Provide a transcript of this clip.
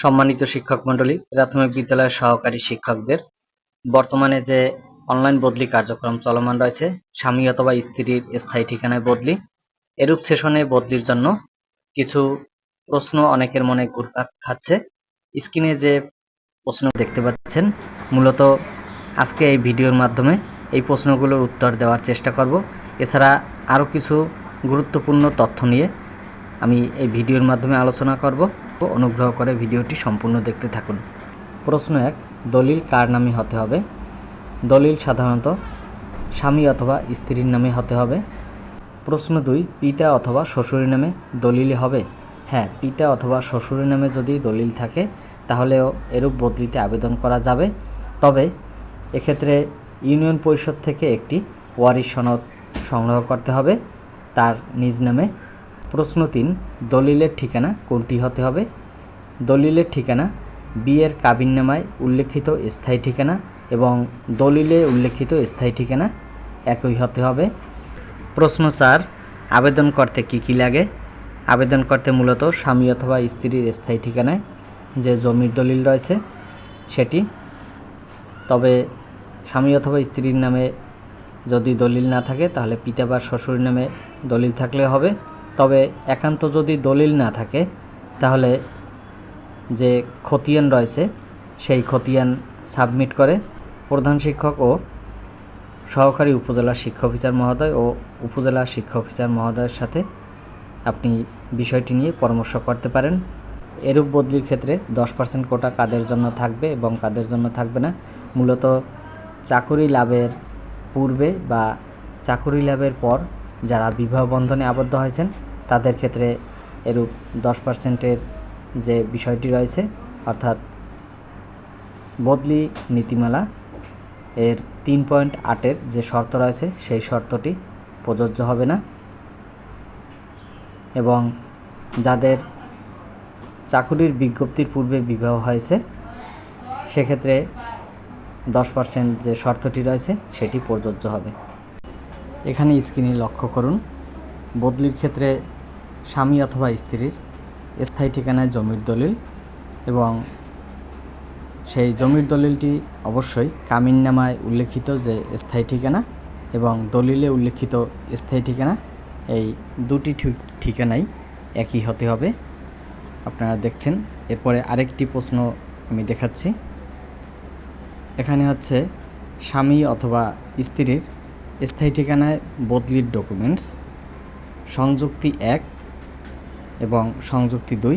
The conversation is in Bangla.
সম্মানিত শিক্ষক মণ্ডলী, প্রাথমিক বিদ্যালয়ের সহকারী শিক্ষকদের, বর্তমানে যে অনলাইন বদলি কার্যক্রম চলমান রয়েছে, স্বামী অথবা স্ত্রীর স্থায়ী ঠিকানায় বদলি, এরূপ সেশনে বদলির জন্য কিছু প্রশ্ন অনেকের মনে ঘুরপাক খাচ্ছে। স্ক্রিনে যে প্রশ্ন দেখতে পাচ্ছেন, মূলত আজকে এই ভিডিওর মাধ্যমে এই প্রশ্নগুলোর উত্তর দেওয়ার চেষ্টা করব। এছাড়া আরও কিছু গুরুত্বপূর্ণ তথ্য নিয়ে আমি এই ভিডিওর মাধ্যমে আলোচনা করব। অনুগ্রহ করে ভিডিওটি সম্পূর্ণ দেখতে থাকুন। প্রশ্ন এক, দলিল কার নামে হতে হবে? দলিল সাধারণত স্বামী অথবা স্ত্রীর নামে হতে হবে। প্রশ্ন দুই, পিতা অথবা শ্বশুরের নামে দলিল হবে? হ্যাঁ পিতা অথবা শ্বশুরের নামে যদি দলিল থাকে, তাহলেও এরূপ বদলিতে আবেদন করা যাবে। তবে এক্ষেত্রে ইউনিয়ন পরিষদ থেকে একটি ওয়ারিশ সনদ সংগ্রহ করতে হবে। তার নিজ নামে প্রশ্ন তিন, দলিলের ঠিকানা কোনটি হতে হবে? দলিলের ঠিকানা, বিয়ের কাবিননামায় উল্লেখিত স্থায়ী ঠিকানা এবং দলিলে উল্লেখিত স্থায়ী ঠিকানা একই হতে হবে। প্রশ্ন চার, আবেদন করতে কি কি লাগে? আবেদন করতে মূলত স্বামী অথবা স্ত্রীর স্থায়ী ঠিকানায় যে জমির দলিল রয়েছে সেটি। তবে স্বামী অথবা স্ত্রীর নামে যদি দলিল না থাকে, তাহলে পিতা বা শ্বশুরের নামে দলিল থাকলে হবে। তবে একান্ত যদি দলিল না থাকে, তাহলে যে খতিয়ান রয়েছে, সেই খতিয়ান সাবমিট করে প্রধান শিক্ষক ও সহকারী উপজেলা শিক্ষা অফিসার মহোদয় ও উপজেলা শিক্ষা অফিসার মহোদয়ের সাথে আপনি বিষয়টি নিয়ে পরামর্শ করতে পারেন। এরূপ বদলির ক্ষেত্রে দশ পার্সেন্ট কোটা কাদের জন্য থাকবে এবং কাদের জন্য থাকবে না? মূলত চাকুরি লাভের পূর্বে বা চাকুরি লাভের পর যারা বিবাহ বন্ধনে আবদ্ধ হয়েছেন তাদের ক্ষেত্রে এরূপ দশ পার্সেন্টের যে বিষয়টি রয়েছে, অর্থাৎ বদলি নীতিমালা, এর তিন পয়েন্ট আটের যে শর্ত রয়েছে, সেই শর্তটি প্রযোজ্য হবে না। এবং যাদের চাকুরির বিজ্ঞপ্তির পূর্বে বিবাহ হয়েছে, সেক্ষেত্রে দশ পার্সেন্ট যে শর্তটি রয়েছে, সেটি প্রযোজ্য হবে। এখানে স্ক্রিনে লক্ষ্য করুন, বদলির ক্ষেত্রে স্বামী অথবা স্ত্রীর স্থায়ী ঠিকানায় জমির দলিল এবং সেই জমির দলিলটি অবশ্যই কামিননামায় উল্লেখিত যে স্থায়ী ঠিকানা এবং দলিলে উল্লেখিত স্থায়ী ঠিকানা, এই দুটি ঠিক- ঠিকানাই একই হতে হবে। আপনারা দেখছেন, এরপরে আরেকটি প্রশ্ন আমি দেখাচ্ছি। এখানে হচ্ছে স্বামী অথবা স্ত্রীর স্থায়ী ঠিকানায় বদলির ডকুমেন্টস সংযুক্তি এক এবং সংযুক্তি দুই।